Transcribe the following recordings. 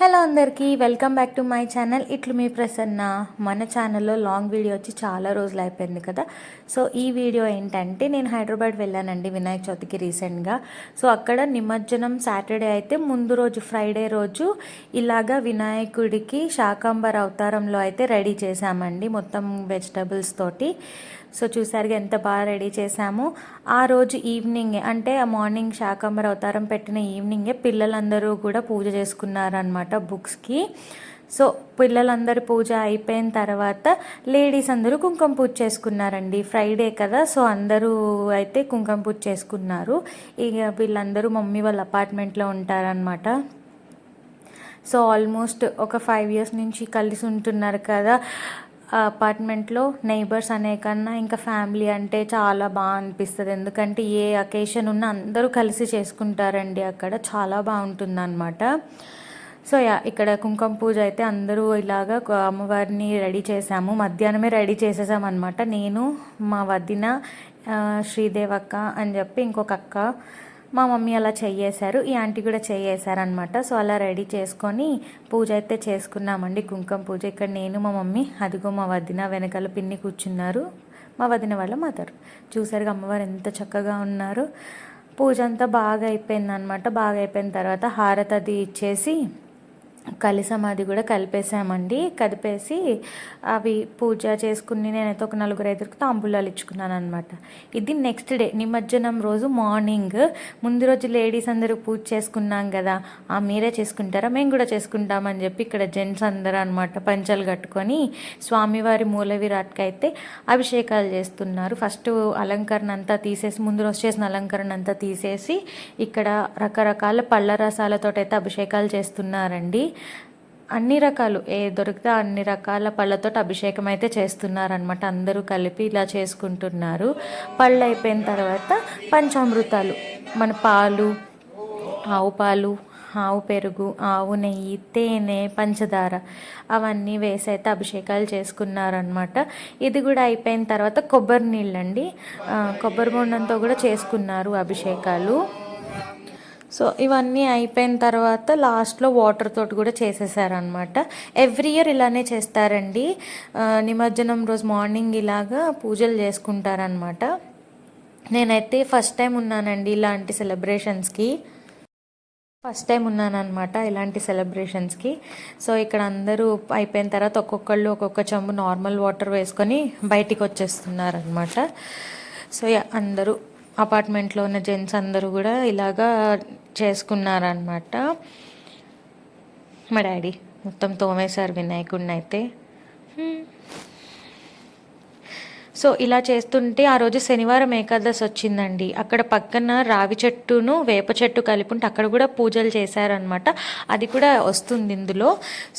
Hello అందరికీ welcome back to my channel. ఇట్లు మీ ప్రసన్న. మన ఛానల్లో లాంగ్ వీడియో వచ్చి చాలా రోజులు అయిపోయింది కదా. సో ఈ వీడియో ఏంటంటే నేను హైదరాబాద్ వెళ్ళానండి వినాయక చవితికి రీసెంట్గా. సో అక్కడ నిమజ్జనం సాటర్డే అయితే ముందు రోజు ఫ్రైడే రోజు ఇలాగా వినాయకుడికి శాకాంబర్ అవతారంలో అయితే రెడీ చేశామండి మొత్తం వెజిటబుల్స్ తోటి. సో చూసారుగా ఎంత బాగా రెడీ చేశాము. ఆ రోజు ఈవినింగ్ అంటే ఆ మార్నింగ్ శాకాంబర అవతారం పెట్టిన ఈవినింగే పిల్లలందరూ కూడా పూజ చేసుకున్నారనమాట బుక్స్కి సో పిల్లలందరి పూజ అయిపోయిన తర్వాత లేడీస్ అందరూ కుంకుమ పూజ చేసుకున్నారండి. ఫ్రైడే కదా సో అందరూ అయితే కుంకుమ పూజ చేసుకున్నారు. ఇక వీళ్ళందరూ మమ్మీ వాళ్ళ అపార్ట్మెంట్లో ఉంటారనమాట సో ఆల్మోస్ట్ ఒక ఫైవ్ ఇయర్స్ నుంచి కలిసి ఉంటున్నారు కదా. అపార్ట్మెంట్లో నైబర్స్ అనే కన్నా ఇంకా ఫ్యామిలీ అంటే చాలా బాగా అనిపిస్తుంది. ఎందుకంటే ఏ అకేషన్ ఉన్నా అందరూ కలిసి చేసుకుంటారండి అక్కడ. చాలా బాగుంటుంది అనమాట సో యా ఇక్కడ కుంకుమ పూజ అయితే అందరూ ఇలాగా అమ్మవారిని రెడీ చేసాము. మధ్యాహ్నమే రెడీ చేసేసామన్నమాట. నేను మా వదిన శ్రీదేవక్క అని చెప్పి ఇంకొక అక్క. మా మమ్మీ అలా చెయ్యేశారు ఈ ఆంటీ కూడా చెయ్యేశారనమాట సో అలా రెడీ చేసుకొని పూజ అయితే చేసుకున్నామండి కుంకుమ పూజ. ఇక్కడ నేను మా మమ్మీ అదిగో మా వదిన వెనకాల పిన్ని కూర్చున్నారు. మా వదిన వాళ్ళ మదర్ చూసారుగా అమ్మవారు ఎంత చక్కగా ఉన్నారు. పూజ అంతా బాగా అయిపోయింది అనమాట బాగా అయిపోయిన తర్వాత హారతి అది ఇచ్చేసి కలిసం అది కూడా కలిపేసామండి కలిపేసి అవి పూజ చేసుకుని నేనైతే ఒక నలుగురు ఐదుగురికి తాంబూలాలు ఇచ్చుకున్నాను అనమాట ఇది నెక్స్ట్ డే నిమజ్జనం రోజు మార్నింగ్ ముందు రోజు లేడీస్ అందరూ పూజ చేసుకున్నాం కదా ఆ మీరే చేసుకుంటారా? మేము కూడా చేసుకుంటామని చెప్పి ఇక్కడ జెంట్స్ అందరూ అనమాట పంచలు కట్టుకొని స్వామివారి మూల విరాట్కైతే అభిషేకాలు చేస్తున్నారు. ఫస్ట్ అలంకరణ అంతా తీసేసి ముందు రోజు చేసిన అలంకరణ అంతా తీసేసి ఇక్కడ రకరకాల పళ్ళ రసాలతో అయితే అభిషేకాలు చేస్తున్నారండి. అన్ని రకాలు ఏ దొరికితే అన్ని రకాల పళ్ళతో అభిషేకం అయితే చేస్తున్నారనమాట అందరూ కలిపి ఇలా చేసుకుంటున్నారు. పళ్ళు అయిపోయిన తర్వాత పంచామృతాలు మన పాలు ఆవు పాలు ఆవు పెరుగు ఆవు నెయ్యి తేనె పంచదార అవన్నీ వేసి అయితే అభిషేకాలు చేసుకున్నారనమాట ఇది కూడా అయిపోయిన తర్వాత కొబ్బరి నీళ్ళండి. కొబ్బరి బొండంతో కూడా చేసుకున్నారు అభిషేకాలు. సో ఇవన్నీ అయిపోయిన తర్వాత లాస్ట్లో వాటర్ తోటి కూడా చేసేసారనమాట ఎవ్రీ ఇయర్ ఇలానే చేస్తారండి. నిమజ్జనం రోజు మార్నింగ్ ఇలాగా పూజలు చేసుకుంటారనమాట నేనైతే ఫస్ట్ టైం ఉన్నానండి ఇలాంటి సెలబ్రేషన్స్కి ఫస్ట్ టైం ఉన్నానన్నమాట ఇలాంటి సెలబ్రేషన్స్కి సో ఇక్కడ అందరూ అయిపోయిన తర్వాత ఒక్కొక్కళ్ళు ఒక్కొక్క చెంబు నార్మల్ వాటర్ వేసుకొని బయటికి వచ్చేస్తున్నారనమాట సో అందరూ అపార్ట్మెంట్లో ఉన్న జెంట్స్ అందరూ కూడా ఇలాగా చేసుకున్నారనమాట మా డాడీ మొత్తం తోమేశారు వినాయకుడిని అయితే సో ఇలా చేస్తుంటే ఆ రోజు శనివారం ఏకాదశి వచ్చిందండి. అక్కడ పక్కన రావి చెట్టును వేప చెట్టు కలిపి ఉంటే అక్కడ కూడా పూజలు చేశారనమాట అది కూడా వస్తుంది ఇందులో.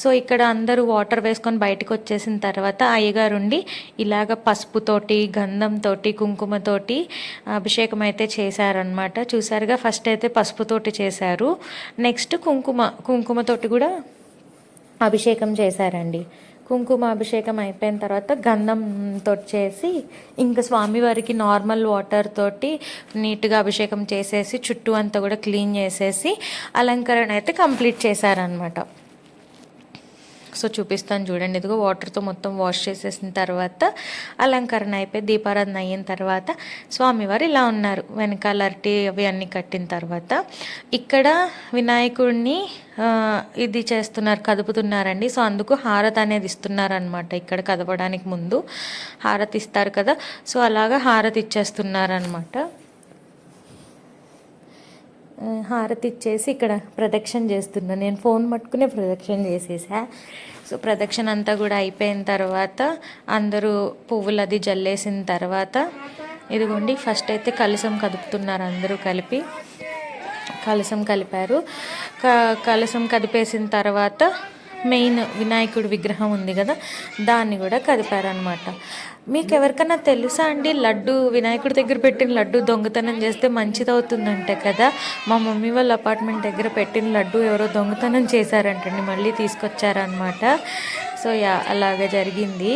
సో ఇక్కడ అందరూ వాటర్ వేసుకొని బయటకు వచ్చేసిన తర్వాత అయ్యగారుండి ఇలాగ పసుపుతోటి గంధంతోటి కుంకుమతోటి అభిషేకం అయితే చేశారనమాట చూసారుగా ఫస్ట్ అయితే పసుపుతోటి చేశారు. నెక్స్ట్ కుంకుమ కుంకుమతోటి కూడా అభిషేకం చేశారండి. కుంకుమ అభిషేకం అయిపోయిన తర్వాత గంధంతో చేసి ఇంకా స్వామివారికి నార్మల్ వాటర్ తోటి నీట్గా అభిషేకం చేసేసి చుట్టూ అంతా కూడా క్లీన్ చేసేసి అలంకరణ అయితే కంప్లీట్ చేశారనమాట సో చూపిస్తాను చూడండి. ఇదిగో వాటర్తో మొత్తం వాష్ చేసేసిన తర్వాత అలంకరణ అయిపోయి దీపారాధన అయిన తర్వాత స్వామివారు ఇలా ఉన్నారు. వెనకాల అరటి అవి అన్నీ కట్టిన తర్వాత ఇక్కడ వినాయకుడిని ఇది చేస్తున్నారు కదుపుతున్నారండి. సో అందుకు హారతి అనేది ఇస్తున్నారనమాట ఇక్కడ కదపడానికి ముందు. హారతి ఇస్తారు కదా. సో అలాగా హారతి ఇచ్చేస్తున్నారనమాట అనమాట హారతి ఇచ్చేసి ఇక్కడ ప్రదక్షిణ చేస్తున్నా. నేను ఫోన్ పట్టుకునే ప్రదక్షిణ చేసేసా. సో ప్రదక్షిణ అంతా కూడా అయిపోయిన తర్వాత అందరూ పువ్వులు అది జల్లేసిన తర్వాత ఇదిగోండి ఫస్ట్ అయితే కలసం కదుపుతున్నారు అందరూ కలిపి. కలసం కలిపారు. క కలసం కదిపేసిన తర్వాత మెయిన్ వినాయకుడి విగ్రహం ఉంది కదా దాన్ని కూడా కదిపారనమాట మీకు ఎవరికైనా తెలుసా అండి లడ్డు వినాయకుడి దగ్గర పెట్టిన లడ్డు దొంగతనం చేస్తే మంచిది అవుతుందంటే కదా? మా మమ్మీ వాళ్ళ అపార్ట్మెంట్ దగ్గర పెట్టిన లడ్డు ఎవరో దొంగతనం చేశారంటండి మళ్ళీ తీసుకొచ్చారనమాట సో యా అలాగే జరిగింది.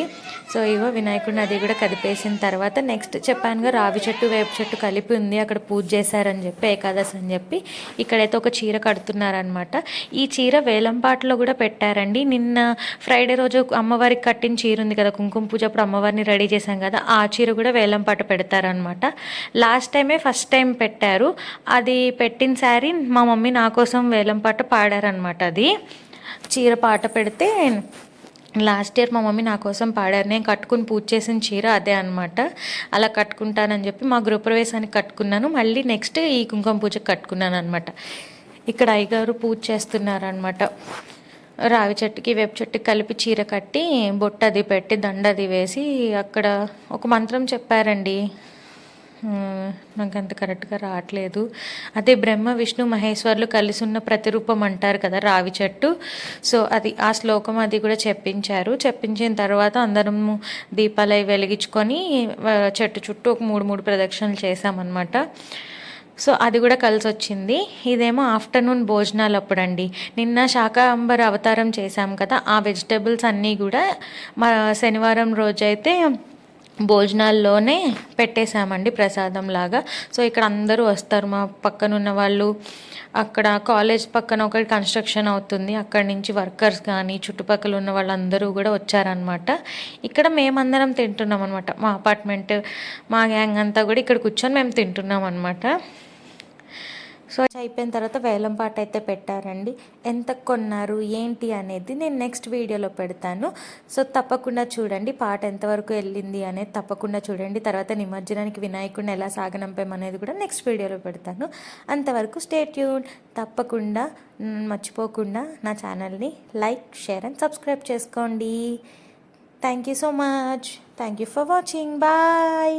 సో ఇగో వినాయకుడిని అది కూడా కదిపేసిన తర్వాత నెక్స్ట్ చెప్పానుగా రావి చెట్టు వేప చెట్టు కలిపి ఉంది అక్కడ పూజ చేశారని చెప్పి ఏకాదశి అని చెప్పి ఇక్కడైతే ఒక చీర కడుతున్నారనమాట ఈ చీర వేలంపాటలో కూడా పెట్టారండి. నిన్న ఫ్రైడే రోజు అమ్మవారికి కట్టిన చీర ఉంది కదా కుంకుమ పూజ అప్పుడు అమ్మవారిని రెడీ చేశాం కదా ఆ చీర కూడా వేలంపాట పెడతారనమాట లాస్ట్ టైమే ఫస్ట్ టైం పెట్టారు. అది పెట్టిన శారీ మా మమ్మీ నా కోసం వేలంపాట పాడారనమాట అది. చీర పాట పెడితే లాస్ట్ ఇయర్ మా మమ్మీ నా కోసం పాడారు. నేను కట్టుకుని పూజ చేసిన చీర అదే అనమాట అలా కట్టుకుంటానని చెప్పి మా గృహప్రవేశానికి కట్టుకున్నాను. మళ్ళీ నెక్స్ట్ ఈ కుంకుమ పూజకి కట్టుకున్నాను అనమాట ఇక్కడ అయ్యగారు పూజ చేస్తున్నారనమాట రావి చెట్టుకి వేప చెట్టుకి కలిపి చీర కట్టి బొట్టది అది పెట్టి దండ అది వేసి అక్కడ ఒక మంత్రం చెప్పారండి. నాకు అంత కరెక్ట్గా రావట్లేదు. అదే బ్రహ్మ విష్ణు మహేశ్వర్లు కలిసి ఉన్న ప్రతిరూపం అంటారు కదా రావి చెట్టు. సో అది ఆ శ్లోకం అది కూడా చెప్పించారు. చెప్పించిన తర్వాత అందరము దీపాలు అవి వెలిగించుకొని చెట్టు చుట్టూ ఒక మూడు మూడు ప్రదక్షిణలు చేశామన్నమాట. సో అది కూడా కలిసి వచ్చింది ఇదేమో ఆఫ్టర్నూన్ భోజనాలు అప్పుడండి. నిన్న శాకాంబర అవతారం చేశాం కదా ఆ వెజిటేబుల్స్ అన్నీ కూడా మా శనివారం రోజైతే భోజనాల్లోనే పెట్టేశామండి ప్రసాదం లాగా సో ఇక్కడ అందరూ వస్తారు. మా పక్కన ఉన్న వాళ్ళు అక్కడ కాలేజ్ పక్కన ఒకటి కన్స్ట్రక్షన్ అవుతుంది. అక్కడి నుంచి వర్కర్స్ కానీ చుట్టుపక్కల ఉన్న వాళ్ళందరూ కూడా వచ్చారనమాట. ఇక్కడ మేమందరం తింటున్నాం అనమాట మా అపార్ట్మెంట్ మా గ్యాంగ్ అంతా కూడా ఇక్కడ కూర్చొని మేము తింటున్నాం అనమాట సో అయిపోయిన తర్వాత వేలం పాట అయితే పెట్టారండి. ఎంత కొన్నారు ఏంటి అనేది నేను నెక్స్ట్ వీడియోలో పెడతాను. సో తప్పకుండా చూడండి పాట ఎంతవరకు వెళ్ళింది అనేది తప్పకుండా చూడండి. తర్వాత నిమజ్జనానికి వినాయకుడిని ఎలా సాగనంపామనేది కూడా నెక్స్ట్ వీడియోలో పెడతాను. అంతవరకు స్టే ట్యూన్ తప్పకుండా మర్చిపోకుండా నా ఛానల్ని లైక్ షేర్ అండ్ సబ్స్క్రైబ్ చేసుకోండి. Thank you so much thank you for watching bye